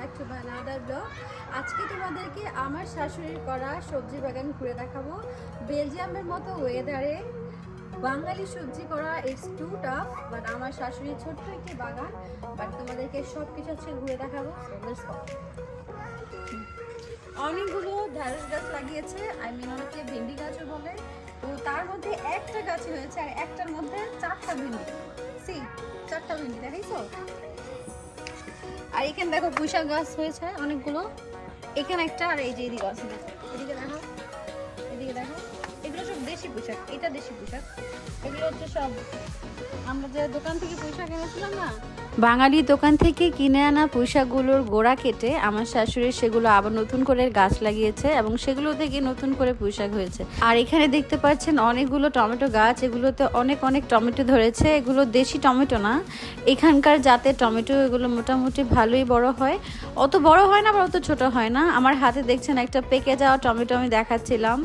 Back to my another blog আজকে তোমাদেরকে আমার শাশুড়ির করা সবজি বাগান ঘুরে দেখাবো। বেলজিয়ামের মতো ওয়েদারে বাঙালি সবজি করা ইটস টু টাফ বাট আমার শাশুড়ির ছোট্ট একটি বাগান। বাট তোমাদেরকে সব কিছু আজকে ঘুরে দেখাবো অনেকগুলো ঢ্যাঁড়স গাছ লাগিয়েছে আই মিন অনেকে ভেন্ডি গাছও বলে। তো তার মধ্যে একটা গাছ হয়েছে, আর একটার মধ্যে চারটা ভেন্ডি। সি চারটা ভেন্ডি দেখাইছো আর এখানে দেখো পুঁইশাক গাছ হয়েছে অনেকগুলো। এখানে একটা আর এই যে এদিকে আছে। পোশাক, এটা দেশি পোশাক। এগুলো হচ্ছে সব, আমরা যে দোকান থেকে পোশাক এনেছিলাম না? বাঙালি দোকান থেকে কিনে আনা পুঁইশাকগুলোর গোড়া কেটে আমার শাশুড়ি সেগুলো আবার নতুন করে গাছ লাগিয়েছে এবং সেগুলো থেকে নতুন করে পুঁইশাক হয়েছে। আর এখানে দেখতে পাচ্ছেন অনেকগুলো টমেটো গাছ, এগুলোতে অনেক অনেক টমেটো ধরেছে। এগুলো দেশি টমেটো না, এখানকার জাতের টমেটো, এগুলো মোটামুটি ভালোই বড় হয়। অত বড় হয় না আবার অত ছোট হয় না। আমার হাতে দেখছেন একটা পেকে যাওয়া টমেটো আমি দেখাচ্ছিলাম।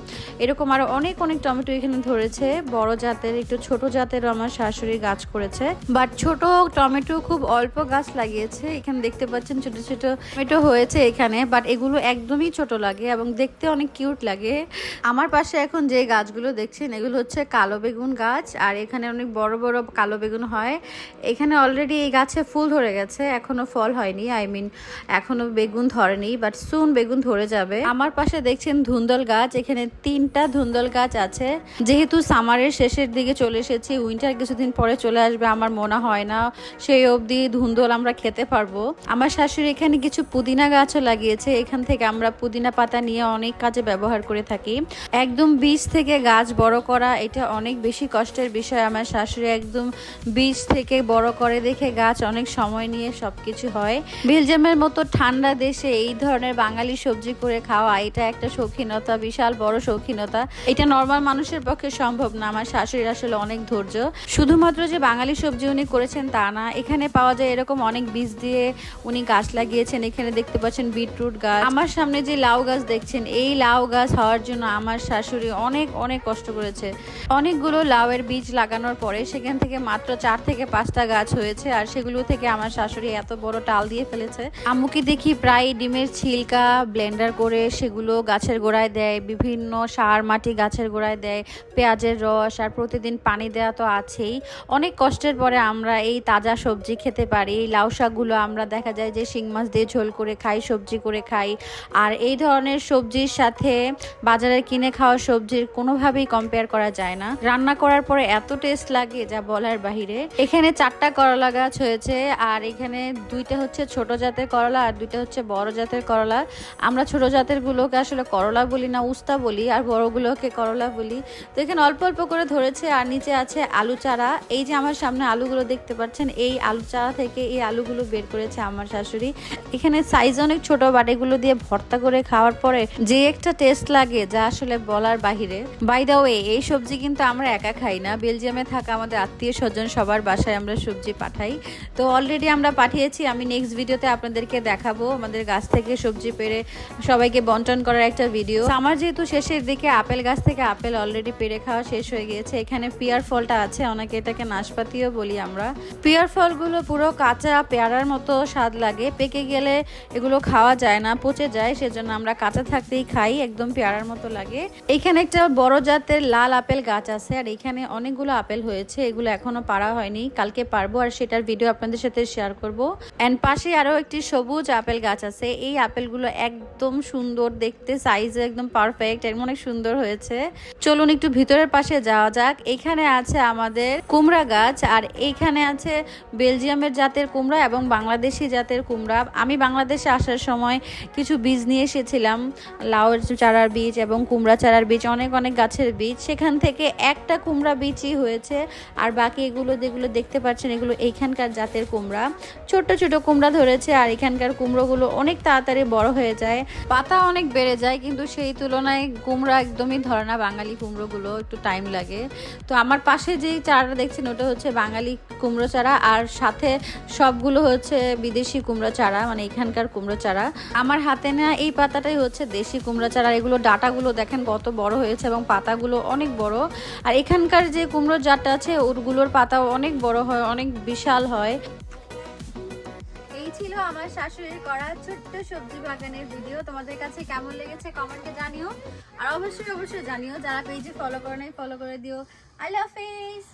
এরকম আরও অনেক অনেক টমেটো এখানে ধরেছে, বড় জাতের, একটু ছোট জাতেরও আমার শাশুড়ি গাছ করেছে। বাট ছোট টমেটো খুব অল্প গাছ লাগিয়েছে। এখানে দেখতে পাচ্ছেন ছোট ছোট টমেটো হয়েছে এখানে, বাট এগুলো একদমই ছোট লাগে এবং দেখতে অনেক কিউট লাগে। আমার পাশে এখন যে গাছগুলো দেখছেন, এগুলো হচ্ছে কালো বেগুন গাছ, আর এখানে অনেক বড় বড় কালো বেগুন হয়। এখানে অলরেডি এই গাছে ফুল ধরে গেছে, এখনও ফল হয়নি আই মিন এখনও বেগুন ধরেনি বাট সুন বেগুন ধরে যাবে। আমার পাশে দেখছেন ধুন্দল গাছ, এখানে তিনটা ধুন্দল গাছ আছে। যেহেতু সামারের শেষের দিকে চলে এসেছি, উইন্টার কিছুদিন পরে চলে আসবে, আমার মনে হয় না সেই অবধি ধুন্দল আমরা খেতে পারব। আমার শাশুড়ি এখানে কিছু পুদিনা গাছও লাগিয়েছে, এখান থেকে আমরা পুদিনা পাতা নিয়ে অনেক কাজে ব্যবহার করে থাকি। একদম বীজ থেকে গাছ বড় করা, এটা অনেক বেশি কষ্টের বিষয়। আমার শাশুড়ি একদম বীজ থেকে বড় করে দেখে গাছ অনেক সময় নিয়ে সবকিছু হয়। বেলজিয়ামের মতো ঠান্ডা দেশে এই ধরনের বাঙালি সবজি করে খাওয়া, এটা একটা শৌখিনতা, বিশাল বড় শৌখিনতা। এটা নর্মাল মানুষের পক্ষে সম্ভব না। আমার শাশুড়ির আসলে অনেক ধৈর্য। শুধুমাত্র যে বাঙালি সবজি উনি করেছেন তা না, এখানে পাওয়া যায় এরকম অনেক বীজ দিয়ে উনি গাছ লাগিয়েছেন। এখানে দেখতে পাচ্ছেন বিটরুট গাছ। আমার সামনে যে লাউ গাছ দেখছেন, এই লাউ গাছ হওয়ার জন্য আমার শাশুড়ি অনেক অনেক কষ্ট করেছে। অনেকগুলো লাউয়ের বীজ লাগানোর পরে সেখান থেকে মাত্র চার থেকে পাঁচটা গাছ হয়েছে আর সেগুলো থেকে আমার শাশুড়ি এত বড় টাল দিয়ে ফেলেছে। আম্মুকে দেখি প্রায় ডিমের ছিলকা, ব্লেন্ডার করে সেগুলো গাছের গোড়ায় দেয়, বিভিন্ন সার মাটি গাছের গোড়ায় দেয়। পেঁয়াজের রস আর প্রতিদিন পানি দেওয়া তো আছেই। অনেক কষ্টের পরে আমরা এই তাজা সবজি খেতে পারি। এই লাউ শাকগুলো আমরা দেখা যায় যে শিং মাছ দিয়ে ঝোল করে খাই, সবজি করে খাই। আর এই ধরনের সবজির সাথে বাজারে কিনে খাওয়া সবজির কোনোভাবেই কম্পেয়ার করা যায় না। রান্না করার পরে এত টেস্ট লাগে যা বলার বাহিরে। এখানে চারটা করলা গাছ হয়েছে আর এখানে দুইটা হচ্ছে ছোট জাতের করলা আর দুইটা হচ্ছে বড় জাতের করলা। আমরা ছোট জাতের গুলোকে আসলে করলা বলি না, উস্তা বলি, আর বড়গুলোকে করলা বলি। তো এখানে অল্প অল্প করে ধরেছে আর নিচে আছে আলু চারা। এই যে আমার সামনে আলুগুলো দেখতে পাচ্ছেন, এই আলু চারা থেকে এই আলুগুলো বের করেছে আমার শাশুড়ি। এখানে সাইজ অনেক ছোট বাটিগুলো দিয়ে ভর্তা করে খাওয়ার পরে যে একটা টেস্ট লাগে যা আসলে বলার বাহিরে। বাই দা ওয়ে এই সবজি কিন্তু আমরা একা খাই না। বেলজিয়ামে থাকা আমাদের আত্মীয় স্বজন সবার বাসায় আমরা সবজি পাঠাই। তো অলরেডি আমরা পাঠিয়েছি, আমি নেক্সট ভিডিওতে আপনাদেরকে দেখাবো আমাদের গাছ থেকে সবজি পেরে সবাইকে বন্টন করার একটা ভিডিও আমার যেহেতু শেষের দিকে, আপেল গাছ থেকে আপেল অলরেডি পেরে খাওয়া শেষ হয়ে গিয়েছে। এখানে পিয়ার ফলটা আছে, অনেকে এটাকে নাশপাতিও বলি আমরা। পিয়ার ফলগুলো পুরো কাঁচা পেয়ারার মতো স্বাদ লাগে। পেকে গেলে এগুলো খাওয়া যায় না, পচে যায়, সেজন্য আমরা কাঁচা থাকতেই খাই, একদম পেয়ারার মতো লাগে। এখানে একটা বড় জাতের লাল আপেল গাছ আছে, আর এখানে অনেকগুলো আপেল হয়েছে, এগুলো এখনও পারা হয়নি। কালকে পারব, আর সেটার ভিডিও আপনাদের সাথে শেয়ার করব। অ্যান্ড পাশে আরও একটি সবুজ আপেল গাছ আছে, এই আপেলগুলো একদম সুন্দর দেখতে সাইজে একদম পারফেক্ট অনেক সুন্দর হয়েছে। চলুন একটু ভিতরের পাশে যাওয়া যাক। এখানে আছে আমাদের কুমড়া গাছ আর এইখানে আছে বেলজিয়ামের জাতের কুমড়া এবং বাংলাদেশি জাতের কুমড়া। আমি বাংলাদেশে আসার সময় কিছু বীজ নিয়ে এসেছিলাম, লাউয়ের চারার বীজ এবং কুমড়া চারার বীজ, অনেক অনেক গাছের বীজ। সেখান থেকে একটা কুমড়া বীজই হয়েছে আর বাকি এগুলো যেগুলো দেখতে পাচ্ছেন, এগুলো এইখানকার জাতের কুমড়া। ছোট ছোট কুমড়া ধরেছে আর এখানকার কুমড়োগুলো অনেক তাড়াতাড়ি বড় হয়ে যায়। পাতা অনেক বেড়ে যায়, কিন্তু সেই তুলনায় কুমড়া একদমই ধরে না, বাঙালি কুমড়োগুলো একটু টাইম লাগে। তো আমার পাশে যেই চারাটা দেখছেন, ওটা হচ্ছে বাঙালি কুমড়ো চারা আর সাথে সবগুলো হচ্ছে বিদেশি কুমড়ো চারা মানে এখানকার কুমড়ো চারা। আমার হাতে নেওয়া এই পাতাটাই হচ্ছে দেশি কুমড়ো চারা। এগুলো ডাটাগুলো দেখেন কত বড় হয়েছে এবং পাতাগুলো অনেক বড়। আর এখানকার যে কুমড়োর জাতটা আছে ওরগুলোর পাতাও অনেক বড় হয়, অনেক বিশাল হয়। ছিল আমার শাশুড়ির করা ছোট্ট সবজি বাগানের ভিডিও তোমাদের কাছে কেমন লেগেছে কমেন্টে জানিও। আর অবশ্যই অবশ্যই জানিও যারা পেজে ফলো করে নাই ফলো করে দিও। আই লাভ হাফেজ